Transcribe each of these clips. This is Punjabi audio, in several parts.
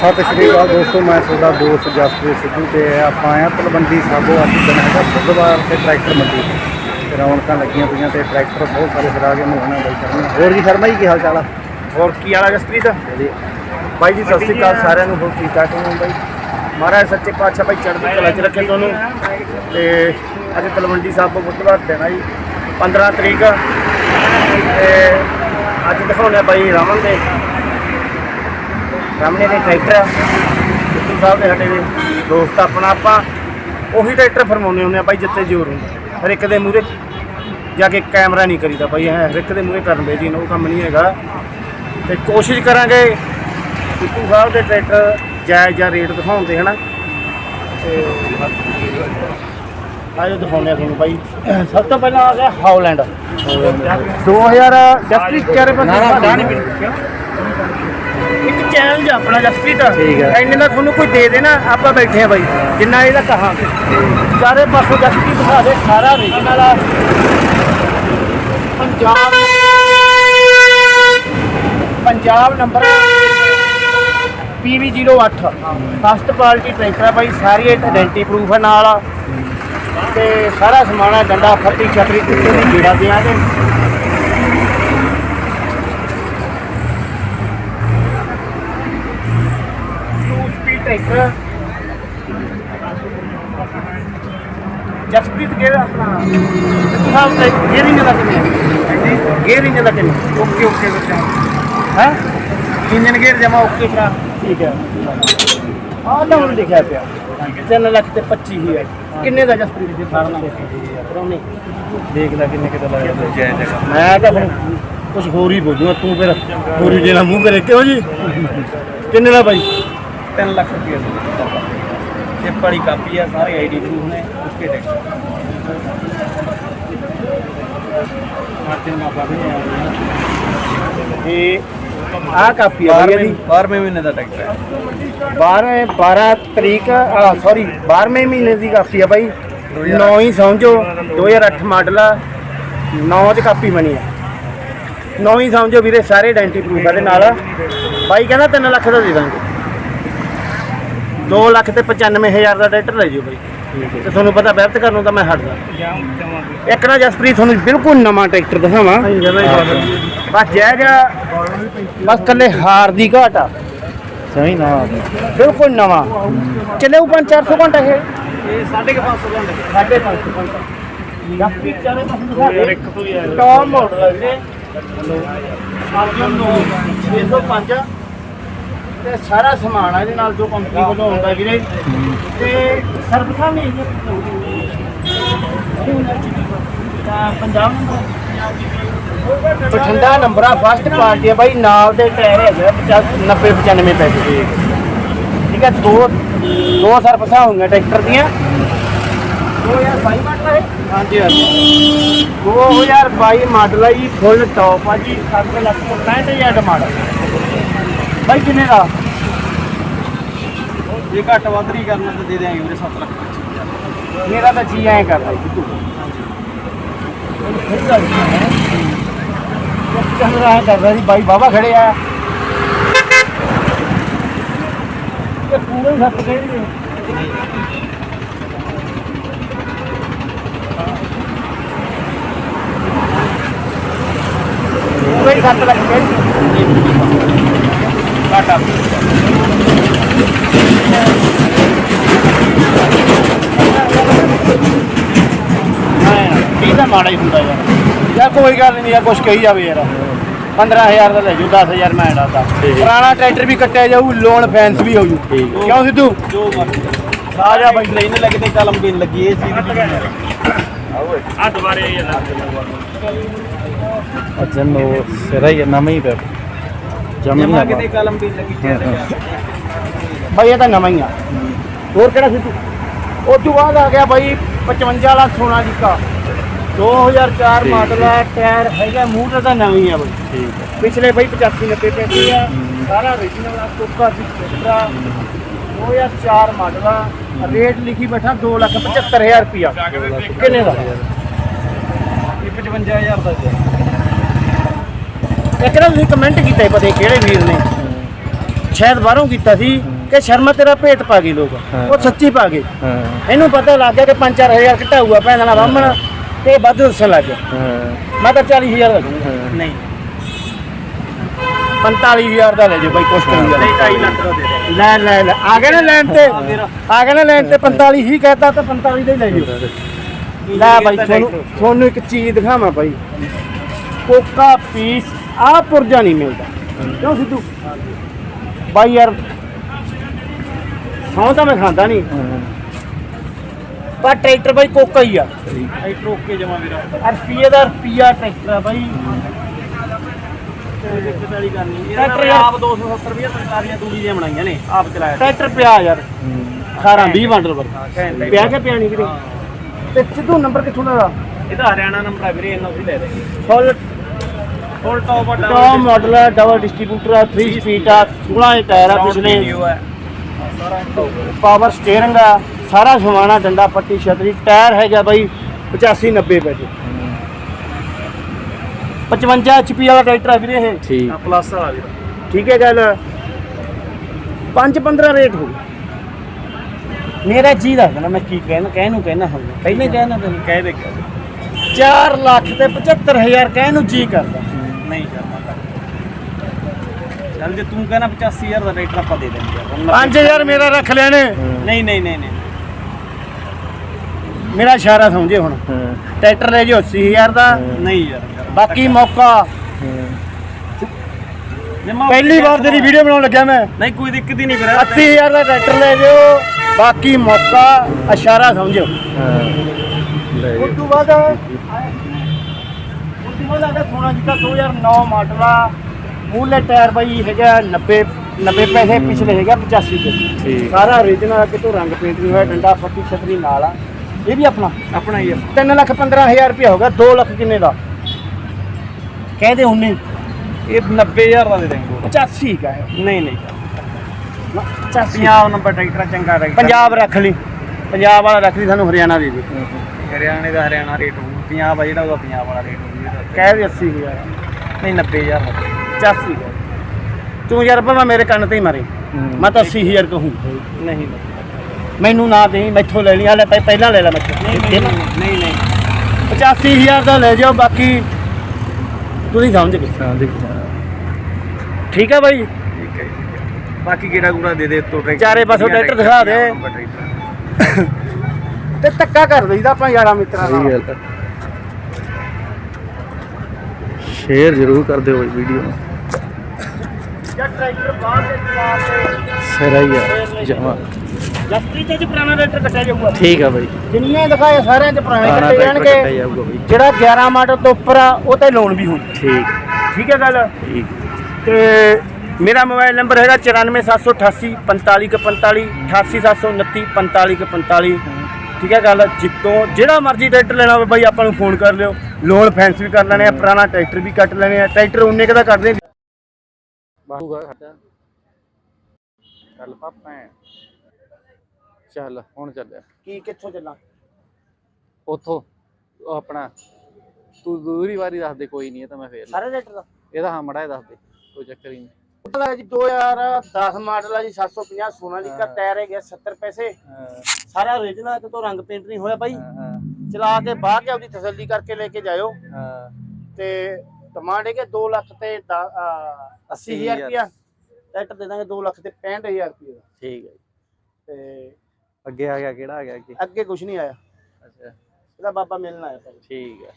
ਸਤਿ ਸ਼੍ਰੀ ਅਕਾਲ ਦੋਸਤੋ ਮੈਂ ਤੁਹਾਡਾ ਦੋਸਤ ਜਸਪ੍ਰੀਤ ਸਿੱਧੂ ਤੇ ਆਪਾਂ ਆਇਆ ਤਲਵੰਡੀ ਸਾਬੋ ਅੱਜ ਦਿਨ ਹੈਗਾ ਬੁੱਧਵਾਰ ਤੇ ਟਰੈਕਟਰ ਮੰਡੀ ਤੇ। ਰੌਣਕਾਂ ਲੱਗੀਆਂ ਪਈਆਂ ਤੇ ਟਰੈਕਟਰ ਬਹੁਤ ਸਾਰੇ ਫਿਰ ਆ ਗਏ ਮੋਹਣਾ ਬਾਈ ਸ਼ਰਮਾ ਹੋਰ ਜੀ ਸ਼ਰਮਾ ਜੀ ਕੀ ਹਾਲ ਚਾਲ ਆ? ਹੋਰ ਕੀ ਹਾਲ ਹੈ ਜਸਪ੍ਰੀਤ? ਬਾਈ ਜੀ ਸਤਿ ਸ਼੍ਰੀ ਅਕਾਲ ਸਾਰਿਆਂ ਨੂੰ ਹੋਰ ਠੀਕ ਠਾਕ ਹੋ ਬਾਈ? ਮਹਾਰਾਜ ਸੱਚੇ ਪਾਤਸ਼ਾਹ ਬਾਈ ਚੜ੍ਹਦੀ ਕਲਾ ਚ ਰੱਖੇ ਤੁਹਾਨੂੰ। ਤੇ ਅੱਜ ਤਲਵੰਡੀ ਸਾਹਿਬ ਬੁੱਧਵਾਰ ਦਿਨ ਆ ਜੀ 15 ਤਰੀਕ। ਤੇ ਅੱਜ ਦਿਖਾਉਂਦੇ ਆ ਬਾਈ ਰਮਨ ਦੇ। ਰਮਨੇ ਦੇ ਟਰੈਕਟਰ ਸਿੱਧੂ ਸਾਹਿਬ ਦੇ ਸਾਡੇ ਦੇ ਦੋਸਤ ਆਪਣਾ ਆਪਾਂ ਉਹੀ ਟਰੈਕਟਰ ਫਰਮਾਉਂਦੇ ਹੁੰਦੇ ਆ ਬਾਈ ਜਿੱਥੇ ਜ਼ੋਰ ਹੁੰਦਾ। ਹਰ ਇੱਕ ਦੇ ਮੂਹਰੇ ਜਾ ਕੇ ਕੈਮਰਾ ਨਹੀਂ ਕਰੀਦਾ ਬਾਈ ਹਰ ਇੱਕ ਦੇ ਮੂਹਰੇ ਕਰਨ ਦੇ ਜੀ ਉਹ ਕੰਮ ਨਹੀਂ ਹੈਗਾ। ਤੇ ਕੋਸ਼ਿਸ਼ ਕਰਾਂਗੇ ਸਿੱਧੂ ਸਾਹਿਬ ਦੇ ਟਰੈਕਟਰ ਜਾਇਜ਼ ਜਾਂ ਰੇਟ ਦਿਖਾਉਣ ਦੇ ਹਨਾ? ਤੇ ਆਜੋ ਦਿਖਾਉਂਦੇ ਆ ਤੁਹਾਨੂੰ ਬਾਈ। ਸਭ ਤੋਂ ਪਹਿਲਾਂ ਆ ਗਿਆ ਹਾਲੈਂਡ। 2000 ਜਸਪ੍ਰੀਤ ਚਾਰੇ ਪਾਸੇ ਨਾ, ਨਾ, ਨਹੀਂ। ਇੱਕ ਚੈਲੰਜ ਆ ਆਪਣਾ ਜਸਪ੍ਰੀਤ ਠੀਕ ਹੈ। ਇੰਨੇ ਦਾ ਤੁਹਾਨੂੰ ਕੋਈ ਦੇ ਦੇਣਾ ਆਪਾਂ ਬੈਠੇ ਆ ਬਾਈ ਜਿੰਨਾ ਇਹਦਾ ਕਹਾਂਗੇ। ਚਾਰੇ ਪਾਸੋਂ ਜਸਪ੍ਰੀਤ ਦਿਖਾ ਦੇ ਸਾਰਾ ਰੀਜਨਲ ਆ। Punjab Punjab number PV08 first quality tractor ਆ ਬਾਈ ਸਾਰੀ ਆਇਡੈਂਟੀ ਪ੍ਰੂਫ ਨਾਲ ਤੇ ਸਾਰਾ ਸਮਾਨ ਹੈ ਡੰਡਾ ਫੱਟੀ ਛਤਰੀ ਕੁੱਤੇ ਦੀ ਜੀੜਾ ਦਿਆਂ ਤੇ two speed tractor Jaspreet gear ਆਪਣਾ। ਸਾਹਿਬ ਤੇ ਗੇਰਿੰਗ ਦਾ ਕਿੰਨੇ ਗੇਰਿੰਗ ਦਾ ਕਿੰਨੇ ਓਕੇ ਓਕੇ ਬੱਚਾ। ਹੈ? ਇੰਜਨ ਗੇਅਰ ਜਮਾ ਓਕੇ ਭਰਾ ਠੀਕ ਹੈ। ਆਹ ਤਾਂ ਹੁਣ ਲਿਖਿਆ ਪਿਆ। 3 ਲੱਖ ਤੇ 25 ਹੀ ਹੈ। ਕਿੰਨੇ ਦਾ ਜਸਪ੍ਰੀਤ ਜੀ? ਸਾਰਾ ਨਾਮ ਕਰਾਉਣੇ ਦੇਖ ਲੈ ਕਿੰਨੇ ਕਿਤੇ ਲੱਗ ਜਾਂਦਾ ਜੈ ਜਗਾ ਮੈਂ ਤਾਂ ਫਿਰ ਕੁਝ ਹੋਰ ਹੀ ਬੋਲੂਗਾ। ਤੂੰ ਫਿਰ ਹੋਰ ਹੀ ਜਿਹੜਾ ਮੂੰਹ ਕਰੇ ਕਿਉਂ ਜੀ? ਕਿੰਨੇ ਦਾ ਬਾਈ? 3 ਲੱਖ ਰੁਪਏ ਇਹ ਬੜੀ ਕਾਪੀ ਆ ਸਾਰੇ ਆਈਡੀ ਪ੍ਰੂਫ ਨੇ ਉਸਕੇ ਟੈਕਸ ਮਾਰਟਿਨ ਮਾਪਾ ਵੀ ਆ ਤੇ ਆਹ ਕਾਪੀ ਆ ਬਾਈ ਇਹਦੀ 12ਵੇਂ ਮਹੀਨੇ ਦਾ ਟੈਕਸ ਹੈ। 12 12 ਤਰੀਕ ਸੌਰੀ 12ਵੇਂ ਮਹੀਨੇ ਦੀ ਕਾਪੀ ਆ ਬਾਈ। 9 ਹੀ ਸਮਝੋ 2008 ਮਾਡਲ ਆ 9 ਚ ਕਾਪੀ ਬਣੀ ਆ। 9 ਹੀ ਸਮਝੋ ਵੀਰੇ ਸਾਰੇ ਆਇਡੈਂਟੀ ਪ੍ਰੂਫ ਆ ਦੇ ਨਾਲ। ਬਾਈ ਕਹਿੰਦਾ 3 ਲੱਖ ਦਾ ਦੇ ਦਾਂਗੇ। 2 ਲੱਖ ਤੇ 95000 ਦਾ ਟਰੈਕਟਰ ਲੈ ਜਿਓ ਬਾਈ। ਤੇ ਤੁਹਾਨੂੰ ਪਤਾ ਬਿਹਤ ਕਰਨ ਨੂੰ ਤਾਂ ਮੈਂ ਹਟਦਾ। ਇੱਕ ਨਾ ਜਸਪ੍ਰੀਤ ਤੁਹਾਨੂੰ ਬਿਲਕੁਲ ਨਵਾਂ ਟਰੈਕਟਰ ਦਿਖਾਵਾਂ। ਬਸ ਜੈ ਜਾ ਬਸ ਕੱਲੇ ਹਾਰ ਦੀ ਘਾਟ ਆ। ਸਹੀ ਨਾ। ਬਿਲਕੁਲ ਨਵਾਂ। ਚੱਲੇ 5-400 ਘੰਟਾ ਇਹ। ਇਹ 550 ਘੰਟੇ ਸਾਡੇ 500 ਘੰਟਾ। ਜਸਪ੍ਰੀਤ ਚਾਰੇ ਪਾਸੇ ਟੌਪ ਮਾਡਲ ਹੈ ਵੀਰੇ। ਆਰਜਨ 605 ਤੇ ਸਾਰਾ ਸਮਾਨ ਆ ਇਹਦੇ ਨਾਲ ਜੋ ਕੰਪਨੀ ਵੱਲੋਂ ਆਉਂਦਾ ਵੀਰੇ। ਤੇ ਸਰਵਿਸਾਂ ਵੀ ਤਾਂ ਪੰਜਾਬ ਨੰਬਰ। ਬਠਿੰਡਾ ਨੰਬਰ ਆ ਫਸਟ ਪਾਰਟੀ ਆ ਬਾਈ ਨਾਲ ਦੇ ਟਾਇਰ ਹੈਗੇ ਆ 50 90 95 ਪੈਸੇ ਠੀਕ ਹੈ ਦੋ ਦੋ ਸਰਵਿਸਾਂ ਹੋਈਆਂ ਟਰੈਕਟਰ ਦੀਆਂ। 2022 ਮਾਡਲ ਹੈ ਹਾਂਜੀ ਹਾਂਜੀ। 2022 ਮਾਡਲ ਹੈ ਜੀ ਫੁੱਲ ਟੌਪ ਆ ਜੀ 7 ਲੱਖ 65000 ਦਾ ਮਾਡਲ। ਬਾਈ ਕਿੰਨੇ ਦਾ? ਜੇ ਘੱਟ ਵੱਧ ਨਹੀਂ ਕਰਨਾ ਤਾਂ ਦੇ ਦਿਆਂਗੇ ਵੀਰੇ 7 ਲੱਖ ਮੇਰਾ ਤਾਂ ਜੀ ਐਂ ਕਰਦਾ ਜੀ। ਤੂੰ ਫਿਰ ਗੱਲ ਹੈ ਚੱਲ ਰਹਾ ਕਰਦਾ ਸੀ ਬਾਈ ਬਾਬਾ ਖੜੇ ਆ। ਇਹ ਪੂਰੇ ਸੱਤ ਕਹਿੰਦੇ ਪੂਰੇ ਹੀ ਸੱਤ ਲੱਖ ਕਹਿੰਦੇ ਘਾਟਾ। ਹਾਂ ਤਾਂ ਮਾੜਾ ਹੀ ਹੁੰਦਾ ਯਾਰ। ਯਾਰ ਕੋਈ ਗੱਲ ਨਹੀਂ ਯਾਰ ਕੁਛ ਕਹੀ ਜਾਵੇ ਯਾਰ। 15000 ਦਾ ਲੈ ਜਾਓ 10000 ਮੈਂ ਡਾਲਦਾ ਪੁਰਾਣਾ ਟਰੈਕਟਰ ਵੀ ਕੱਟਿਆ ਜਾਊ ਲੋਨ ਫੈਂਸ ਵੀ ਹੋ ਜੂ। ਕਿਉਂ ਸਿੱਧੂ? ਜੋ ਮਰਜ਼ੀ। ਆ ਜਾ ਬਾਈ ਨਹੀਂ ਲੱਗਦੇ ਕਲਮ ਵੀ ਨਹੀਂ ਲੱਗੀ ਇਹ ਚੀਜ਼ ਆ ਦੁਬਾਰੇ ਇਹ ਅੱਛਾ ਨੋ ਸਿਰਾ ਹੀ ਨਵਾਂ ਹੀ ਪਿਆ। ਜਮਾ ਕਿਤੇ ਕਲਮ ਵੀ ਲੱਗੀ ਬਾਈ ਇਹ ਤਾਂ ਨਵਾਂ ਹੀ ਆ। ਹੋਰ ਕਿਹੜਾ ਸਿੱਧੂ ਉਸ ਤੋਂ ਬਾਅਦ ਆ ਗਿਆ ਬਾਈ 55 ਵਾਲਾ ਸੋਨਾ ਜਿੱਕਾ। 2004 ਮਾਡਲ ਹੈ ਟਾਇਰ ਹੈਗਾ ਮੂਟਰ ਦਾ ਨਵੀਂ ਆ ਬਾਈ। ਠੀਕ ਹੈ। ਪਿਛਲੇ ਬਈ 85 90 ਪੈਸੇ ਆ। ਸਾਰਾ origignal ਆ ਕੋਕਾ ਦੀ ਕੋਕਾ 2004 ਮਾਡਲ ਆ। ਰੇਟ ਲਿਖੀ ਬੈਠਾ 275000 ਰੁਪਿਆ ਕਿੰਨੇ ਦਾ? ਇਹ 55000 ਦਾ ਜੀ ਇੱਕ ਨਾ ਤੁਸੀਂ ਕਮੈਂਟ ਕੀਤਾ ਸੀ ਪਤਾ ਨੀ ਕਿਹੜੇ ਵੀਰ ਨੇ। ਸ਼ਾਇਦ ਬਾਹਰੋਂ ਕੀਤਾ ਸੀ ਕਿ ਸ਼ਰਮਾ ਤੇਰਾ ਭੇਤ ਪਾ ਗਏ ਲੋਕ। ਹਾਂ। ਉਹ ਸੱਚੀ ਪਾ ਗਏ। ਹਾਂ। ਇਹਨੂੰ ਪਤਾ ਲੱਗ ਗਿਆ ਕਿ 5-4000 ਘਟਾਊਗਾ ਭੈਣ ਦਾ ਬਾਹਮਣ ਤੇ ਵੱਧ ਦੱਸਣ ਲੱਗ ਗਿਆ। ਹਾਂ। ਮੈਂ ਤਾਂ 40000 ਦਾ ਦੂੰਗਾ ਹਾਂ। ਨਹੀਂ। 45000 ਦਾ ਲੈ ਜਾਓ ਬਾਈ ਕੁਛ ਨਹੀਂ 2.5 ਲੱਖ ਦਾ ਦੇ ਦੇ ਲੈ ਲੈ ਲੈ। ਆ ਗਏ ਨਾ ਲੈਣ ਤੇ। ਆ ਗਏ ਨਾ ਲੈਣ ਤੇ। 45 ਹੀ ਕਹਿਤਾ ਤਾਂ 45 ਦਾ ਹੀ ਲੈ ਜਾਓ। ਲੈ ਬਾਈ ਤੁਹਾਨੂੰ ਤੁਹਾਨੂੰ ਇੱਕ ਚੀਜ਼ ਦਿਖਾਵਾਂ ਬਾਈ। ਕੋਕਾ ਪੀਸ ਆ ਪੁਰਜਾ ਨਹੀਂ ਮਿਲਦਾ। ਕਿਉਂ ਸਿੱਧੂ? ਬਾਈ ਯਾਰ ਸੌਂ ਤਾਂ ਮੈਂ ਖਾਂਦਾ ਨਹੀਂ। ਪਰ ਟਰੈਕਟਰ ਬਾਈ ਕੋਕਾ ਹੀ ਆ। ਟਰੈਕਟਰ ਓਕੇ ਜਮਾ ਵੀਰਾ ਰੁਪਈਏ ਦਾ ਰੁਪਈਆ ਟਰੈਕਟਰ ਆ ਬਾਈ। ਟਰੈਕਟਰ ਆਪ 270 ਰੁਪਏ ਸਰਕਾਰੀਆਂ ਦੂਜੀ ਦੀਆਂ ਬਣਾਈਆਂ ਨੇ ਆਪ ਚਲਾਇਆ ਟਰੈਕਟਰ ਪਿਆ ਯਾਰ 18 20 ਬੰਡਲ ਪਰ ਘੈਂਟ ਪਿਆ ਕੇ ਪਿਆ ਨਹੀਂ ਵੀਰੇ? ਤੇ ਸਿੱਧੂ ਨੰਬਰ ਕਿੱਥੋਂ ਦਾ? ਇਹਦਾ ਹਰਿਆਣਾ ਨੰਬਰ ਹੈ ਵੀਰੇ ਇਹਨਾਂ ਉਸੇ ਲੈ ਦੇ ਫੁੱਲ ਫੁੱਲ ਟੌਪ ਵੱਡਾ ਟੌਪ ਮਾਡਲ ਹੈ ਡਬਲ ਡਿਸਟ੍ਰੀਬਿਊਟਰ ਆ 3 ਸਪੀਡ ਆ 16 ਇੰਚ ਟਾਇਰ ਆ ਪਿਛਲੇ। ਹੈ ਪਾਵਰ ਸਟੀਅਰਿੰਗ ਆ ਸਾਰਾ ਸਮਾਨ ਆ ਡੰਡਾ ਪੱਟੀ ਛਤਰੀ ਟਾਇਰ ਹੈਗਾ ਬਾਈ 85 90 ਪੈਸੇ 55 ਐਚਪੀ ਵਾਲਾ ਟਰੈਕਟਰ ਆ ਵੀਰੇ ਇਹ। ਠੀਕ। ਪਲੱਸ ਵਾਲਾ ਵੀਰਾ। ਠੀਕ ਹੈ ਗੱਲ। 5 15 ਰੇਟ ਹੋ ਗਿਆ ਮੇਰਾ ਜੀ ਦੱਸਦਾ ਮੈਂ ਕੀ ਕਹਿਣਾ ਕਹਿ ਨੂੰ ਕਹਿਣਾ ਹੁਣ ਪਹਿਲੇ ਕਹਿਣਾ ਤੈਨੂੰ। ਕਹਿ ਦੇ ਕਹਿ ਦੇ। 4 ਲੱਖ ਤੇ 75000 ਕਹਿ ਨੂੰ ਜੀ ਕਰਦਾ। ਨਹੀਂ ਕਰਨਾ ਚੱਲ ਜੇ ਤੂੰ ਕਹਿਣਾ 85000 ਦਾ ਟਰੈਕਟਰ ਆਪਾਂ ਦੇ ਦੇਂਗੇ 5000 ਮੇਰਾ ਰੱਖ ਲੈਣੇ ਨਹੀਂ ਨਹੀਂ ਨਹੀਂ ਨਹੀਂ। ਮੇਰਾ ਇਸ਼ਾਰਾ ਸਮਝੇ ਹੁਣ। ਟਰੈਕਟਰ ਲੈ ਜਿਓ 80000 ਦਾ। ਨਹੀਂ ਯਾਰ ਬਾਕੀ ਮੌਕਾ। ਪਹਿਲੀ ਵਾਰ ਤੇਰੀ ਵੀਡੀਓ ਬਣਾਉਣ ਲੱਗਿਆ ਮੈਂ। ਨਹੀਂ ਕੋਈ ਦਿੱਕਤ ਹੀ ਨਹੀਂ ਵੀਰੇ 80000 ਦਾ ਟਰੈਕਟਰ ਲੈ ਜਿਓ। ਬਾਕੀ ਮੌਕਾ ਇਸ਼ਾਰਾ ਸਮਝਿਓ। ਹਾਂ। ਲੈ ਉਸ ਤੋਂ ਬਾਅਦ ਉਸ ਤੋਂ ਬਾਅਦ ਆਗਾ ਸੋਨਾ ਜਿੱਤਾ 2009 ਮਾਡਲ ਆ। ਮੂਲੇ ਟਾਇਰ ਬਾਈ ਹੈਗਾ 90 90 ਪੈਸੇ ਪਿਛਲੇ ਹੈਗਾ 85 ਦੇ। ਠੀਕ। ਸਾਰਾ origignal ਕਿਤੋਂ ਰੰਗ ਪੇਂਟ ਨਹੀਂ ਹੋਇਆ ਡੰਡਾ ਫੱਟੀ ਛਤਰੀ ਨਾਲ ਆ। ਇਹ ਵੀ ਆਪਣਾ। ਆਪਣਾ ਹੀ ਆ। 3 ਲੱਖ 15000 ਰੁਪਇਆ ਹੋਗਾ 2 ਲੱਖ ਕਿੰਨੇ ਦਾ? ਕਹਦੇ 19 ਇਹ 90000 ਦਾ ਦੇ ਦੇਂਗੇ 85 ਕਾ ਹੈ ਨਹੀਂ ਨਹੀਂ। 85 ਪੰਜਾਬ ਨੰਬਰ ਟਰੈਕਟਰ ਚੰਗਾ ਟਰੈਕਟਰ। ਪੰਜਾਬ ਰੱਖ ਲਈ। ਪੰਜਾਬ ਵਾਲਾ ਰੱਖ ਲਈ ਸਾਨੂੰ ਹਰਿਆਣਾ ਦੇ ਦੇ। ਹਰਿਆਣੇ ਦਾ ਹਰਿਆਣਾ ਰੇਟ ਹੋਊ ਪੰਜਾਬ ਆ ਜਿਹੜਾ ਉਹਦਾ ਪੰਜਾਬ ਵਾਲਾ ਰੇਟ ਹੋਊ। ਕਹਿ ਦੇ 80000 ਨਹੀਂ 90000 ਦਾ 85 ਕਾ ਤੂੰ ਯਾਰ ਭਾਵੇਂ ਮੇਰੇ ਕੰਨ ਤੇ ਹੀ ਮਾਰੇ। ਮੈਂ ਤਾਂ 80000 ਕਹੂੰ। ਨਹੀਂ ਮੈਨੂੰ ਨਾ ਦੇਈ ਮੈਥੋਂ ਲੈ ਲਈ। ਹਾਲੇ ਪਹਿ- ਪਹਿਲਾਂ ਲੈ ਲੈ ਮੈਥੋਂ। ਨਹੀਂ ਨਹੀਂ ਨਹੀਂ 85000 ਦਾ ਲੈ ਜਾਓ ਬਾਕੀ ਤੁਸੀਂ ਸਮਝ ਗਏ। ਹਾਂ ਦੇਖ ਠੀਕ ਹੈ ਬਾਈ? ਠੀਕ ਹੈ ਜੀ। ਬਾਕੀ ਕਿਹੜਾ ਕੂੜਾ ਦੇ ਦੇ ਤੋਂ ਟਰੈਕਟਰ ਚਾਰੇ ਪਾਸੋਂ ਟਰੈਕਟਰ ਦਿਖਾ ਦੇ। ਤੇ ਧੱਕਾ ਕਰ ਦਈਦਾ ਆਪਾਂ ਯਾਰਾਂ ਮਿੱਤਰਾਂ ਨਾਲ ਗੱਲ ਸ਼ੇਅਰ ਜ਼ਰੂਰ ਕਰ ਦਿਓ ਵੀਡੀਓ ਨੂੰ। ਜਾਂ ਟਰੈਕਟਰ ਬਾਹਰ ਦੇ ਚਲਾ ਕੇ ਸਿਰਾ ਹੀ ਆ ਜਮਾ ਜਸਪ੍ਰੀਤ ਤੇ ਚ ਪੁਰਾਣਾ ਟਰੈਕਟਰ ਕੱਟਿਆ ਜਾਊਗਾ। ਠੀਕ ਆ ਬਾਈ। ਜਿੰਨੇ ਦਿਖਾਏ ਸਾਰਿਆਂ ਚ ਪੁਰਾਣੇ ਕੱਟੇ ਕੱਟਿਆ ਜਾਣਗੇ। ਜਾਊਗਾ ਬਾਈ। ਜਿਹੜਾ 11 ਮਾਡਲ ਤੋਂ ਉੱਪਰ ਆ ਉਹ ਤੇ ਲੋਨ ਵੀ ਹੋਊ ਠੀਕ। ਠੀਕ ਹੈ ਗੱਲ? ਠੀਕ। ਤੇ ਮੇਰਾ ਮੋਬਾਈਲ ਨੰਬਰ ਹੈਗਾ 94788 4545 88729 4545 ਠੀਕ ਹੈ ਗੱਲ? ਜਿੱਤੋਂ ਜਿਹੜਾ ਮਰਜ਼ੀ ਟਰੈਕਟਰ ਲੈਣਾ ਹੋਵੇ ਬਾਈ ਆਪਾਂ ਨੂੰ ਫੋਨ ਕਰ ਲਿਓ। ਲੋਨ ਫੈਂਸ ਵੀ ਕਰ ਲੈਣੇ ਆ ਪੁਰਾਣਾ ਟਰੈਕਟਰ ਵੀ ਕੱਟ ਲੈਣੇ ਆ। ਟਰੈਕਟਰ ਉਨੇ ਕੁ ਦਾ ਕੱਢਦੇ ਬਾਹੂਗਾ ਖਰਚਾ। ਚੱਲ ਪਾਪਾ ਚੱਲ ਹੁਣ ਚੱਲਿਆ। ਕੀ ਕਿੱਥੋਂ ਚੱਲਾਂ? ਉਥੋਂ ਆਪਣਾ। ਤੂੰ ਦੂਰੀ ਵਾਰੀ ਦੱਸ ਦੇ ਕੋਈ ਨਹੀਂ ਇਹ ਤਾਂ ਮੈਂ ਫੇਰ ਸਾਰੇ ਟਰੈਕਟਰ ਦਾ? ਇਹਦਾ ਹਾਂ ਮੜਾ ਦੱਸ ਦੇ ਕੋਈ ਚੱਕਰ ਹੀ ਨਹੀਂ। ਉਹਦਾ ਜੀ 2010 ਮਾਡਲ ਆ ਜੀ 750 ਸੋਨਾਲੀਕਾ ਟਾਇਰ ਹੈਗੇ 70 ਪੈਸੇ। ਹਾਂ। ਸਾਰਾ origignal ਤੇ ਤੋਂ ਰੰਗ ਪੇਂਟ ਨਹੀਂ ਹੋਇਆ ਬਾਈ। ਚਲਾ ਕੇ ਬਾਹਰ ਕੇ ਆਪਦੀ ਤਸੱਲੀ ਕਰਕੇ ਲੈ ਕੇ ਜਾਇਓ। ਹਾਂ। ਤੇ ਡਿਮਾਂਡ ਹੈਗੇ 2 ਲੱਖ ਤੇ 80000 ਰੁਪਇਆ। ਟਰੈਕਟਰ ਦੇ ਦਾਂਗੇ 2 ਲੱਖ ਤੇ 65000 ਰੁਪਏ ਦਾ। ਠੀਕ ਹੈ। ਤੇ ਅੱਗੇ ਆ ਗਿਆ ਕਿਹੜਾ ਆ ਗਿਆ ਅੱਗੇ? ਅੱਗੇ ਕੁਝ ਨਹੀਂ ਆਇਆ। ਅੱਛਾ। ਇਹਦਾ ਬਾਬਾ ਮਿਲਣ ਆਇਆ ਭਾਈ। ਠੀਕ ਹੈ।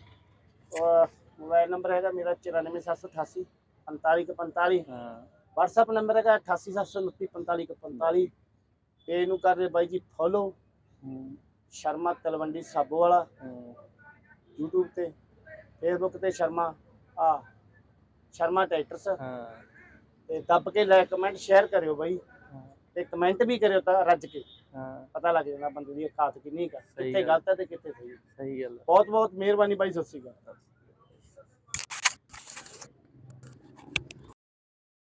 ਔਰ ਮੋਬਾਈਲ ਨੰਬਰ ਹੈਗਾ ਮੇਰਾ 94788 4545 ਹਾਂ। WhatsApp ਨੰਬਰ ਹੈਗਾ 88729 4545 ਪੇਜ ਨੂੰ ਕਰ ਰਹੇ ਬਾਈ ਜੀ ਫੋਲੋ ਹੂੰ, ਸ਼ਰਮਾ ਤਲਵੰਡੀ ਸਾਬੋ ਵਾਲਾ। ਹੂੰ, YouTube ਤੇ Facebook ਤੇ ਸ਼ਰਮਾ ਆ ਸ਼ਰਮਾ ਟਰੈਕਟਰਸ। ਹਾਂ। ਤੇ ਦੱਬ ਕੇ ਲਾਇਕ ਕਮੈਂਟ ਸ਼ੇਅਰ ਕਰਿਓ ਬਾਈ। ਤੇ ਕਮੈਂਟ ਵੀ ਕਰਿਓ ਤਾਂ ਰੱਜ ਕੇ। ਹਾਂ। ਪਤਾ ਲੱਗ ਜਾਂਦਾ ਬੰਦੇ ਦੀ ਖਾਤ ਕਿੰਨੀ ਕਾ ਕਿੱਥੇ ਗੱਲ। ਗਲਤ ਹੈ ਤੇ ਕਿੱਥੇ ਸਹੀ ਸਹੀ ਗੱਲ ਬਹੁਤ ਬਹੁਤ ਮਿਹਰਬਾਨੀ ਬਾਈ ਸਤਿ ਸ਼੍ਰੀ ਅਕਾਲ।